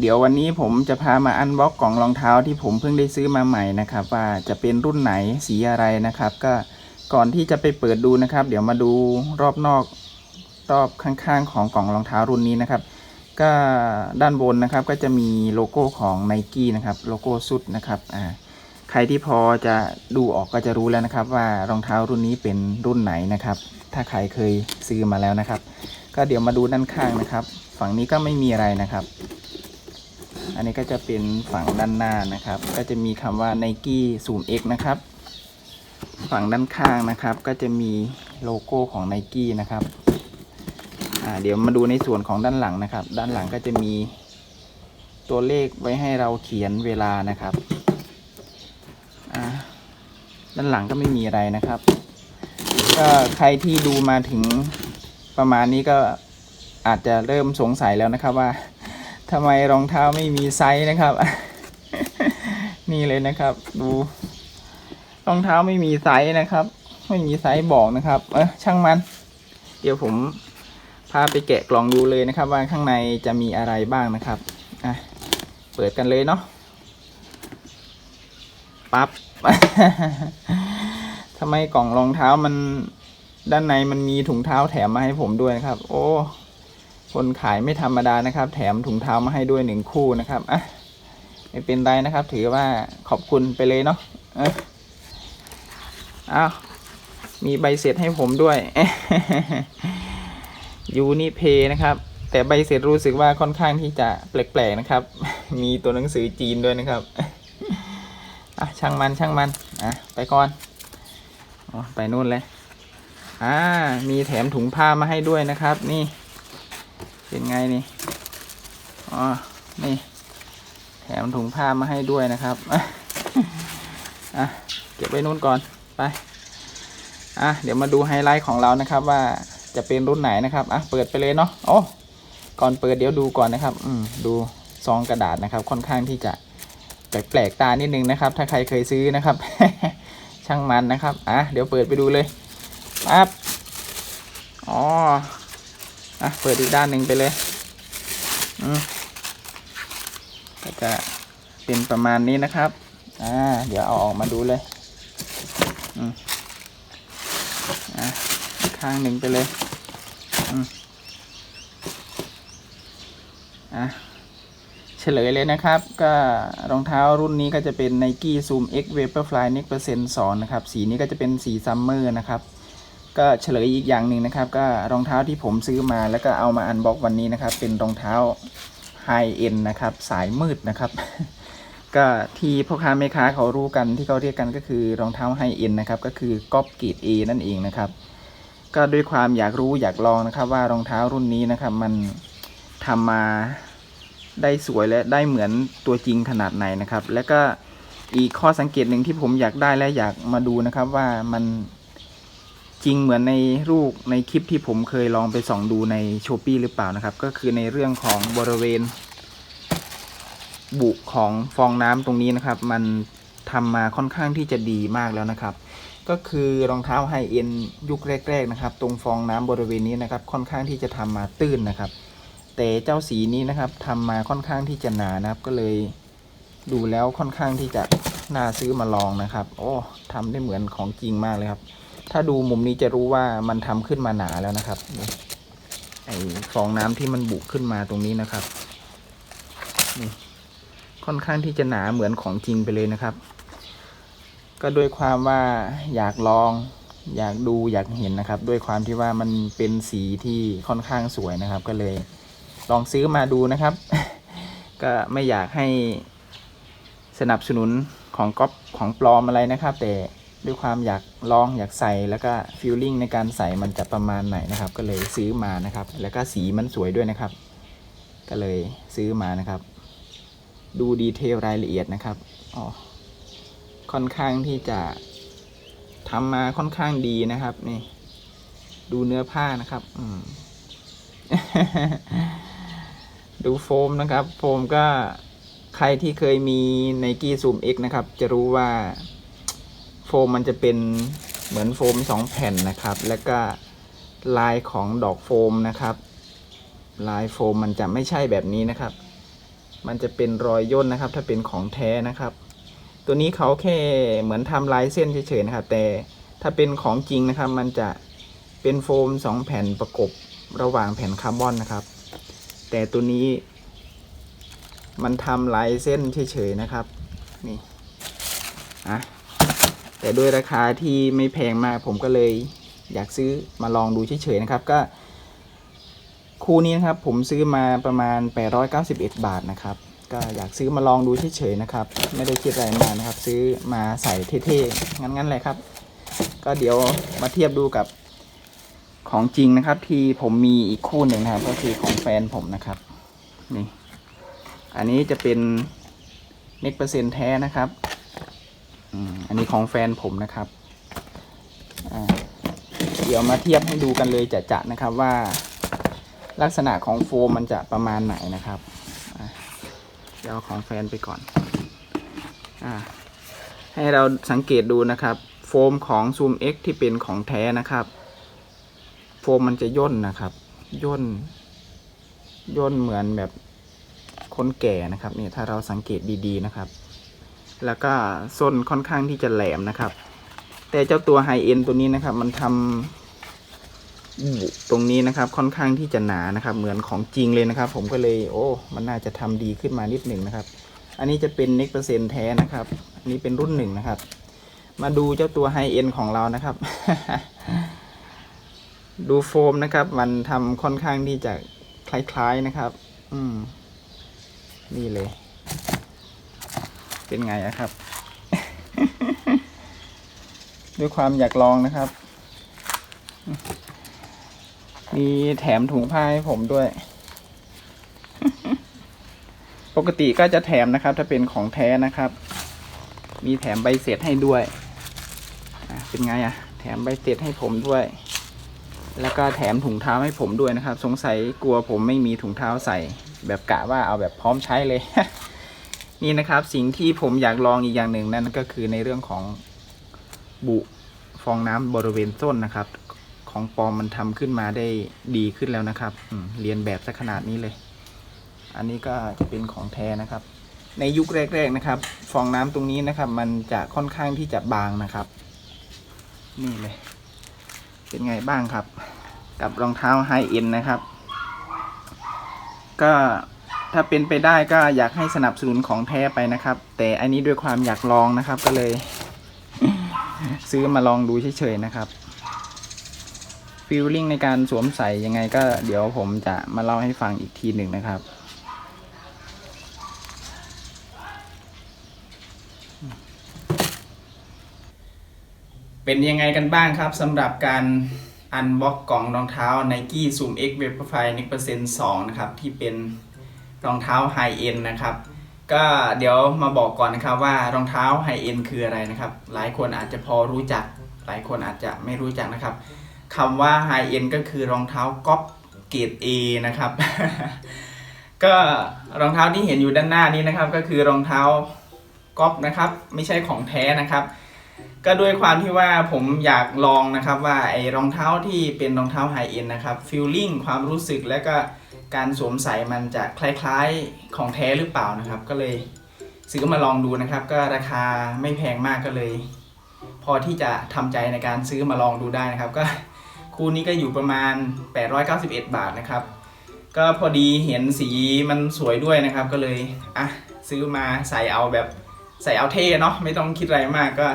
เดี๋ยววันนี้ผมจะพามาอันบ็อกกล่องรองเท้าที่ผมเพิ่งได้ซื้อมาใหม่นะครับ ว่าจะเป็นรุ่นไหนสีอะไรนะครับ ก็ก่อนที่จะไปเปิดดูนะครับ เดี๋ยวมาดูรอบนอกรอบข้างๆ ของกล่องรองเท้ารุ่นนี้นะครับ ก็ด้านบนนะครับก็จะมีโลโก้ของ n i กี้นะครับโลโก้สุดนะครับอ่าใครที่พอจะดูออกก็จะรู้แล้วนะครับ ว่ารองเท้ารุ่นนี้เป็นรุ่นไหนนะครับ ถ้าใครเคยซื้อมาแล้วนะครับ ก็เดี๋ยวมาดูด้านข้างนะครับ ฝั่งนี้ก็ไม่มีอะไรนะครับ อันนี้ก็จะเป็นฝั่งด้านหน้านะครับ ก็จะมีคำว่า Nike Zoom X นะครับ ฝั่งด้านข้างนะครับ ก็จะมีโลโก้ของ Nike นะครับอ่าเดี๋ยวมาดูในส่วนของด้านหลังนะครับ ด้านหลังก็จะมีตัวเลขไว้ให้เราเขียนเวลานะครับอ่าด้านหลังก็ไม่มีอะไรนะครับ ก็ใครที่ดูมาถึงประมาณนี้ก็อาจจะเริ่มสงสัยแล้วนะครับว่า ทำไมรองเท้าไม่มีไซส์นะครับ นี่เลยนะครับ ดู รองเท้าไม่มีไซส์นะครับ ไม่มีไซส์บอกนะครับ เออช่างมัน เดี๋ยวผมพาไปแกะกล่องดูเลยนะครับ ว่าข้างในจะมีอะไรบ้างนะครับอะเปิดกันเลยเนาะปั๊บทำไมกล่องรองเท้ามันด้านในมันมีถุงเท้าแถมมาให้ผมด้วยนะครับ โอ้ คนขายไม่ธรรมดานะครับ แถมถุงเท้ามาให้ด้วยหนึ่งคู่นะครับอะไม่เป็นไรนะครับ ถือว่าขอบคุณไปเลยเนาะเอ้ยอ้าวมีใบเสร็จให้ผมด้วยยูนิเพนะครับ แต่ใบเสร็จรู้สึกว่าค่อนข้างที่จะแปลกๆนะครับ มีตัวหนังสือจีนด้วยนะครับอะช่างมันช่างมันอะไปก่อนอ๋อไปนู่นเลยอ่ามีแถมถุงผ้ามาให้ด้วยนะครับ นี่ เป็นไงนี่ อ๋อ นี่ แถมถุงผ้ามาให้ด้วยนะครับ อะ เก็บไว้นู่นก่อน ไป อะ เดี๋ยวมาดูไฮไลท์ของเรานะครับ ว่าจะเป็นรุ่นไหนนะครับ อะ เปิดไปเลยเนาะ โอ้ ก่อนเปิดเดี๋ยวดูก่อนนะครับ อืม ดูซองกระดาษนะครับ ค่อนข้างที่จะแปลกๆตานิดนึงนะครับ ถ้าใครเคยซื้อนะครับ ช่างมันนะครับ อะ เดี๋ยวเปิดไปดูเลยปั๊บอ๋อ อะเปิดอีกด้านหนึ่งไปเลยอืมก็จะเป็นประมาณนี้นะครับ อ่า เดี๋ยวเอาออกมาดูเลยอืมอะอีกข้างหนึ่งไปเลยอืมอะเฉลยเลยนะครับ ก็รองเท้ารุ่นนี้ก็จะเป็น Nike Zoom X Vaporfly Next Percent 2นะครับ สีนี้ก็จะเป็นสีซัมเมอร์นะครับ ก็เฉลยอีกอย่างหนึ่งนะครับ ก็รองเท้าที่ผมซื้อมาแล้วก็เอามาอันบ็อกวันนี้นะครับ เป็นรองเท้าไฮเอ็นนะครับ สายมืดนะครับ ก็ที่พ่อค้าแม่ค้าเขารู้กันที่เขาเรียกกันก็คือรองเท้าไฮเอ็นนะครับ ก็คือก๊อปเกรด A นั่นเองนะครับ ก็ด้วยความอยากรู้อยากลองนะครับ ว่ารองเท้ารุ่นนี้นะครับ มันทำมาได้สวยและได้เหมือนตัวจริงขนาดไหนนะครับ แล้วก็อีกข้อสังเกตหนึ่งที่ผมอยากได้และอยากมาดูนะครับว่ามัน ริงเหมือนในรูปในคลิปที่ผมเคยลองไปส่องดูในโชปี้หรือเปล่านะครับ ก็คือในเรื่องของบริเวณ บุของฟองน้ำตรงนี้นะครับ มันทำมาค่อนข้างที่จะดีมากแล้วนะครับ ก็คือรองเท้าไฮเอ็นยุคแรก ๆ นะครับ ตรงฟองน้ำบริเวณนี้นะครับ ค่อนข้างที่จะทำมาตื้นนะครับ แต่เจ้าสีนี้นะครับทำมาค่อนข้างที่จะหนานะครับ ก็เลยดูแล้วค่อนข้างที่จะน่าซื้อมาลองนะครับ โอ้ทำได้เหมือนของจริงมากเลยครับ ถ้าดูมุมนี้จะรู้ว่ามันทำขึ้นมาหนาแล้วนะครับไอฟองน้ำที่มันบุกขึ้นมาตรงนี้นะครับนี่ค่อนข้างที่จะหนาเหมือนของจริงไปเลยนะครับ ก็ด้วยความว่าอยากลองอยากดูอยากเห็นนะครับ ด้วยความที่ว่ามันเป็นสีที่ค่อนข้างสวยนะครับ ก็เลย ลองซื้อมาดูนะครับ ก็ไม่อยากให้สนับสนุนของก๊อปของปลอมอะไรนะครับ แต่ ด้วยความอยากลองอยากใส่แล้วก็ฟีลลิ่งในการใส่มันจะประมาณไหนนะครับ ก็เลยซื้อมานะครับ แล้วก็สีมันสวยด้วยนะครับ ก็เลยซื้อมานะครับ ดูดีเทลรายละเอียดนะครับอ๋อค่อนข้างที่จะทำมาค่อนข้างดีนะครับ นี่ ดูเนื้อผ้านะครับ อืมดูโฟมนะครับ โฟมก็ใครที่เคยมีในกี้ซูม X นะครับ จะรู้ว่า โฟมมันจะเป็นเหมือนโฟมสองแผ่นนะครับ แล้วก็ลายของดอกโฟมนะครับ ลายโฟมมันจะไม่ใช่แบบนี้นะครับ มันจะเป็นรอยย่นนะครับ ถ้าเป็นของแท้นะครับ ตัวนี้เขาแค่เหมือนทำลายเส้นเฉยๆนะครับ แต่ถ้าเป็นของจริงนะครับ มันจะเป็นโฟมสองแผ่นประกบระหว่างแผ่นคาร์บอนนะครับ แต่ตัวนี้มันทำลายเส้นเฉยๆนะครับ นี่ อะ แต่ด้วยราคาที่ไม่แพงมากผมก็เลยอยากซื้อมาลองดูเฉยๆนะครับ ก็คู่นี้นะครับผมซื้อมาประมาณ 891 บาทนะครับ ก็อยากซื้อมาลองดูเฉยๆนะครับ ไม่ได้คิดอะไรมากนะครับ ซื้อมาใส่เท่ๆงั้นๆเลยครับ ก็เดี๋ยวมาเทียบดูกับของจริงนะครับ ที่ผมมีอีกคู่หนึ่งนะครับ ก็คือของแฟนผมนะครับนี่อันนี้จะเป็นเน็กเปอร์เซ็นต์แท้นะครับ อันนี้ของแฟนผมนะครับเดี๋ยวมาเทียบให้ดูกันเลยจะจะๆนะครับว่าลักษณะของโฟมมันจะประมาณไหนนะครับเดี๋ยวของแฟนไปก่อนอให้เราสังเกตดูนะครับ โฟมของ Zoom X ที่เป็นของแท้นะครับ โฟมมันจะย่นนะครับ ย่น ย่นเหมือนแบบคนแก่นะครับเนี่ยถ้าเราสังเกตดีๆนะครับ แล้วก็ส้นค่อนข้างที่จะแหลมนะครับ แต่เจ้าตัวไฮเอ็นตัวนี้นะครับ มันทำบุตรงนี้นะครับ ค่อนข้างที่จะหนานะครับ เหมือนของจริงเลยนะครับ ผมก็เลยโอ้ มันน่าจะทำดีขึ้นมานิดหนึ่งนะครับ อันนี้จะเป็นเน็กเปอร์เซ็นต์แท้นะครับอันนี้เป็นรุ่นหนึ่งนะครับ มาดูเจ้าตัวไฮเอ็นของเรานะครับ ดูโฟมนะครับ มันทำค่อนข้างที่จะคล้ายๆนะครับ อืม นี่เลย เป็นไงอะครับ ด้วยความอยากลองนะครับ มีแถมถุงผ้าให้ผมด้วย ปกติก็จะแถมนะครับ ถ้าเป็นของแท้นะครับ มีแถมใบเสร็จให้ด้วยเป็นไงอะแถมใบเสร็จให้ผมด้วย แล้วก็แถมถุงเท้าให้ผมด้วยนะครับ สงสัยกลัวผมไม่มีถุงเท้าใส่ แบบกะว่าเอาแบบพร้อมใช้เลย นี่นะครับสิ่งที่ผมอยากลองอีกอย่างหนึ่งนั่นก็คือในเรื่องของบุฟองน้ำบริเวณส้นนะครับ ของปอมมันทำขึ้นมาได้ดีขึ้นแล้วนะครับอืเรียนแบบซะขนาดนี้เลย อันนี้ก็จะเป็นของแท้นะครับ ในยุคแรก ๆนะครับ ฟองน้ำตรงนี้นะครับ มันจะค่อนข้างที่จะบางนะครับ นี่เลย เป็นไงบ้างครับ กับรองเท้าไฮเอ็นนะครับ ก็ ถ้าเป็นไปได้ก็อยากให้สนับสนุนของแท้ไปนะครับ แต่อันนี้ด้วยความอยากลองนะครับก็เลย ซื้อมาลองดูเฉยๆนะครับฟีลลิ่งในการสวมใส่ยังไงก็เดี๋ยวผมจะมาเล่าให้ฟังอีกทีหนึ่งนะครับ เป็นยังไงกันบ้างครับสำหรับการอันบ็อกกล่องรองเท้า Nike Zoom X Vaporfly n i c 2นะครับ ที่เป็น รองเท้าไฮเอ็นนะครับ ก็เดี๋ยวมาบอกก่อนนะครับว่ารองเท้าไฮเอ็นคืออะไรนะครับ หลายคนอาจจะพอรู้จัก หลายคนอาจจะไม่รู้จักนะครับคำว่าไฮเอ็นก็คือรองเท้าก๊อปเกรด A นะครับ ก็รองเท้าที่เห็นอยู่ด้านหน้านี้นะครับ ก็คือรองเท้าก๊อปนะครับ ไม่ใช่ของแท้นะครับ ก็ด้วยความที่ว่าผมอยากลองนะครับว่าไอ้รองเท้าที่เป็นรองเท้าไฮเอ็นนะครับฟีลลิ่งความรู้สึกและก็ การสวมใส่มันจะคล้ายๆของแท้หรือเปล่านะครับ ก็เลยซื้อมาลองดูนะครับ ก็ราคาไม่แพงมากก็เลย พอที่จะทำใจในการซื้อมาลองดูได้นะครับ ก็คู่นี้ก็อยู่ประมาณ 891 บาทนะครับ ก็พอดีเห็นสีมันสวยด้วยนะครับ ก็เลยอะซื้อมาใส่เอาแบบใส่เอาเท่เนาะไม่ต้องคิดอะไรมากก็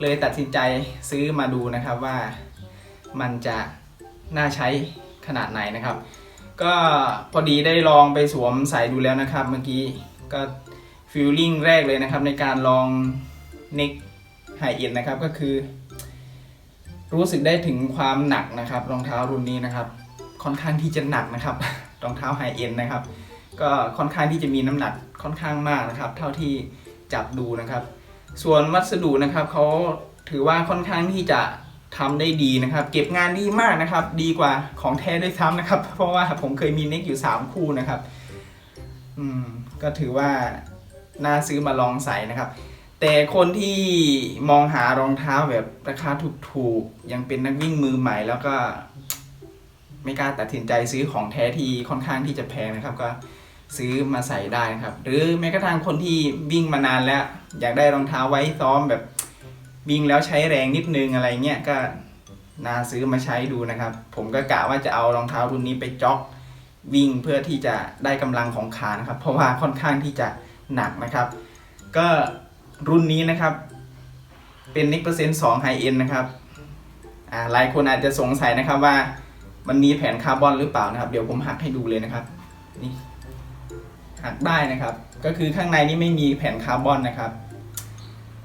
เลยตัดสินใจซื้อมาดูนะครับว่ามันจะน่าใช้ขนาดไหนนะครับ ก็พอดีได้ลองไปสวมใส่ดูแล้วนะครับ เมื่อกี้ก็ฟีลลิ่งแรกเลยนะครับ ในการลองเน็กไฮเอ็นนะครับก็คือ รู้สึกได้ถึงความหนักนะครับรองเท้ารุ่นนี้นะครับ ค่อนข้างที่จะหนักนะครับรองเท้าไฮเอ็นนะครับ ก็ค่อนข้างที่จะมีน้ำหนักค่อนข้างมากนะครับ เท่าที่จับดูนะครับ ส่วนวัสดุนะครับเขาถือว่าค่อนข้างที่จะ ทำได้ดีนะครับ เก็บงานดีมากนะครับ ดีกว่าของแท้ด้วยซ้ำนะครับ เพราะว่าผมเคยมีเน็กอยู่ 3 คู่นะครับ อืม ก็ถือว่า น่าซื้อมาลองใส่นะครับ แต่คนที่มองหารองเท้าแบบราคาถูกๆ ยังเป็นนักวิ่งมือใหม่แล้วก็ ไม่กล้าตัดสินใจซื้อของแท้ที่ค่อนข้างที่จะแพงนะครับ ก็ซื้อมาใส่ได้นะครับ หรือแม้กระทั่งคนที่วิ่งมานานแล้ว อยากได้รองเท้าไว้ซ้อมแบบ วิ่งแล้วใช้แรงนิดนึงอะไรเงี้ยก็น่าซื้อมาใช้ดูนะครับ ผมก็กะว่าจะเอารองเท้ารุ่นนี้ไปจ็อกวิ่งเพื่อที่จะได้กำลังของขานะครับ เพราะว่าค่อนข้างที่จะหนักนะครับ ก็รุ่นนี้นะครับ เป็นนิกเปอร์เซ็นต์สองไฮเอ็นนะครับหลายคนอาจจะสงสัยนะครับว่ามันมีแผ่นคาร์บอนหรือเปล่านะครับ เดี๋ยวผมหักให้ดูเลยนะครับนี่หักได้นะครับ ก็คือข้างในนี่ไม่มีแผ่นคาร์บอนนะครับ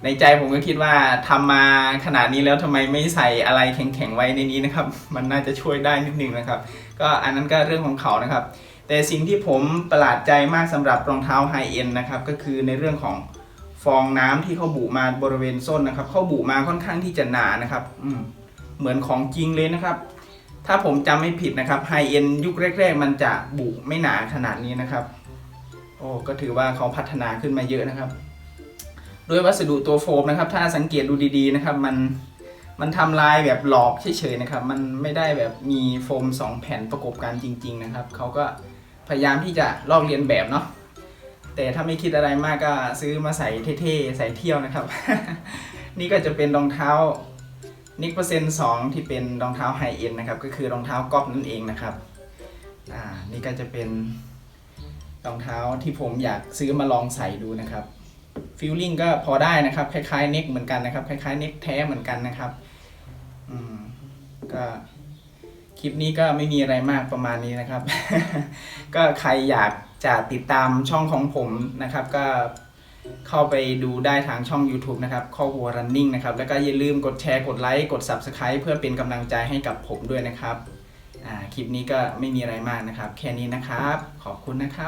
ในใจผมก็คิดว่าทำมาขนาดนี้แล้วทำไมไม่ใส่อะไรแข็งๆไว้ในนี้นะครับ มันน่าจะช่วยได้นิดนึงนะครับ ก็อันนั้นก็เรื่องของเขานะครับ แต่สิ่งที่ผมประหลาดใจมากสำหรับรองเท้าไฮเอ็นนะครับก็คือในเรื่องของฟองน้ำที่เขาบุมาบริเวณส้นนะครับเขาบุมาค่อนข้างที่จะหนานะครับอืเหมือนของจริงเลยนะครับ ถ้าผมจำไม่ผิดนะครับไฮเอ็นยุคแรก ๆ มันจะบุไม่หนาขนาดนี้นะครับ โอ้ก็ถือว่าเขาพัฒนาขึ้นมาเยอะนะครับ ด้วยวัสดุตัวโฟมนะครับ ถ้าสังเกตดูดี ๆ นะครับ มันมันทำลายแบบหลอกเฉยๆนะครับ มันไม่ได้แบบมีโฟมสองแผ่นประกบกันจริง ๆ นะครับเขาก็พยายามที่จะลอกเลียนแบบเนาะแต่ถ้าไม่คิดอะไรมากก็ซื้อมาใส่เท่ๆ ใส่เที่ยวนะครับ นี่ก็จะเป็นรองเท้านิกเปอร์เซ็นต์สองที่เป็นรองเท้าไฮเอ็นนะครับ ก็คือรองเท้าก๊อปนั่นเองนะครับอ่านี่ก็จะเป็นรองเท้าที่ผมอยากซื้อมาลองใส่ดูนะครับ ฟิลลิ่งก็พอได้นะครับ คล้ายๆเน็กเหมือนกันนะครับ คล้ายๆเน็กแท้เหมือนกันนะครับอืมก็คลิปนี้ก็ไม่มีอะไรมากประมาณนี้นะครับ ก็ใครอยากจะติดตามช่องของผมนะครับ ก็เข้าไปดูได้ทางช่อง YouTube นะครับข้อวัว running นะครับ แล้วก็อย่าลืมกดแชร์ กดไลค์ กด Subscribe เพื่อเป็นกำลังใจให้กับผมด้วยนะครับ อ่า คลิปนี้ก็ไม่มีอะไรมากนะครับ แค่นี้นะครับ ขอบคุณนะครับ